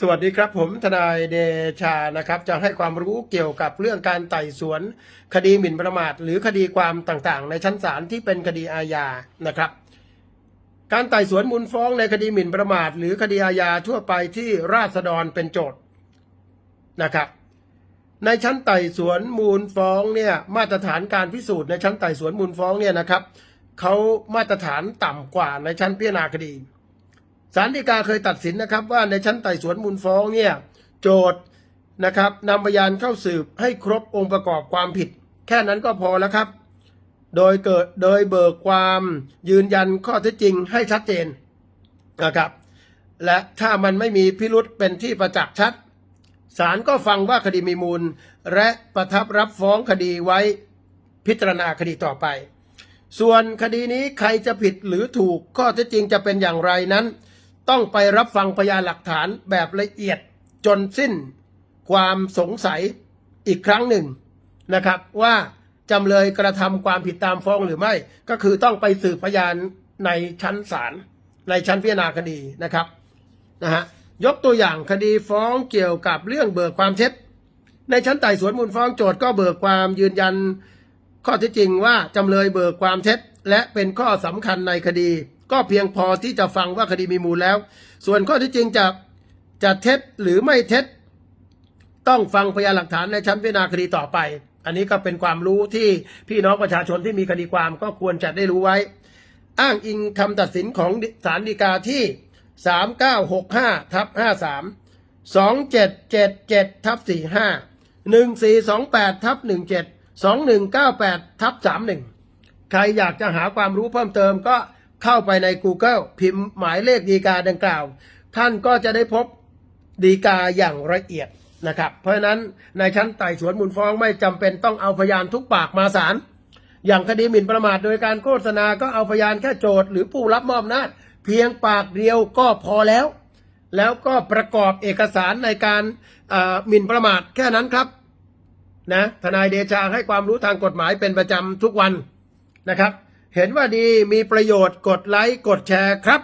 สวัสดีครับผมทนายเดชานะครับ จะให้ความรู้เกี่ยวกับเรื่องการไต่สวน คดีหมิ่นประมาท หรือคดีความต่างๆ ในชั้นศาลที่เป็นคดีอาญานะครับ การไต่สวนมูลฟ้องในคดีหมิ่นประมาท หรือคดีอาญาทั่วไปที่ราษฎรเป็นโจทย์นะครับ ในชั้นไต่สวนมูลฟ้องเนี่ยมาตรฐานการพิสูจน์ในชั้นไต่สวนมูลฟ้องเนี่ยนะครับเขามาตรฐานต่ำกว่าในชั้นพิจารณาคดี ศาลฎีกาเคยตัดสินนะครับว่าในชั้นไต่สวนมูลฟ้องเนี่ยโจทย์นะครับนำพยานเข้าสืบให้ครบองค์ประกอบความผิด แค่นั้นก็พอแล้วครับ โดยเกิดโดยเบิกความยืนยันข้อเท็จจริงให้ชัดเจนนะครับ และถ้ามันไม่มีพิรุษเป็นที่ประจักษ์ชัดศาลก็ฟังว่าคดีมีมูล และประทับรับฟ้องคดีไว้พิจารณาคดีต่อไป ส่วนคดีนี้ใครจะผิดหรือถูกข้อเท็จจริงจะเป็นอย่างไรนั้น ต้องไปรับฟังพยานหลักฐานแบบละเอียดจนสิ้น ความสงสัยอีกครั้งหนึ่งนะครับ ว่าจำเลยกระทำความผิดตามฟ้องหรือไม่ ก็คือต้องไปสืบพยานในชั้นศาลในชั้นพิจารณาคดีนะครับนะฮะยกตัวอย่างคดีฟ้องเกี่ยวกับเรื่องเบิกความเท็จ ในชั้นไต่สวนมูลฟ้องโจทก์ก็เบิกความยืนยัน ข้อเท็จจริงว่าจำเลยเบิกความเท็จ และเป็นข้อสำคัญในคดี ก็เพียงพอที่จะฟังว่าคดีมีมูลแล้ว ส่วนข้อท็จจริงจะจะเท็จหรือไม่เท็จ ต้องฟังพยานหลักฐานในชั้นพิจารณาคดีต่อไป อันนี้ก็เป็นความรู้ที่พี่น้องประชาชนที่มีคดีความก็ควรจะได้รู้ไว้ อ้างอิงคำตัดสินของศาลฎีกาที่ 3965ทับ53 2777ทับ45 1428ทับ17 2198ทับ31 ใครอยากจะหาความรู้เพิ่มเติมก็ เข้าไปใน Google พิมพ์หมายเลขดีกาดังกล่าว ท่านก็จะได้พบดีกาอย่างละเอียดนะครับ เพราะฉะนั้นในชั้นไต่สวนมูลฟ้องไม่จำเป็นต้องเอาพยานทุกปากมาศาลอย่างคดีหมิ่นประมาทโดยการโฆษณาก็เอาพยานแค่โจทย์หรือผู้รับมอบอำนาจเพียงปากเดียวก็พอแล้ว แล้วก็ประกอบเอกสารในการหมิ่นประมาทแค่นั้นครับนะทนายเดชาให้ความรู้ทางกฎหมายเป็นประจำทุกวันนะครับ เห็นว่าดีมีประโยชน์กดไลค์กดแชร์ครับ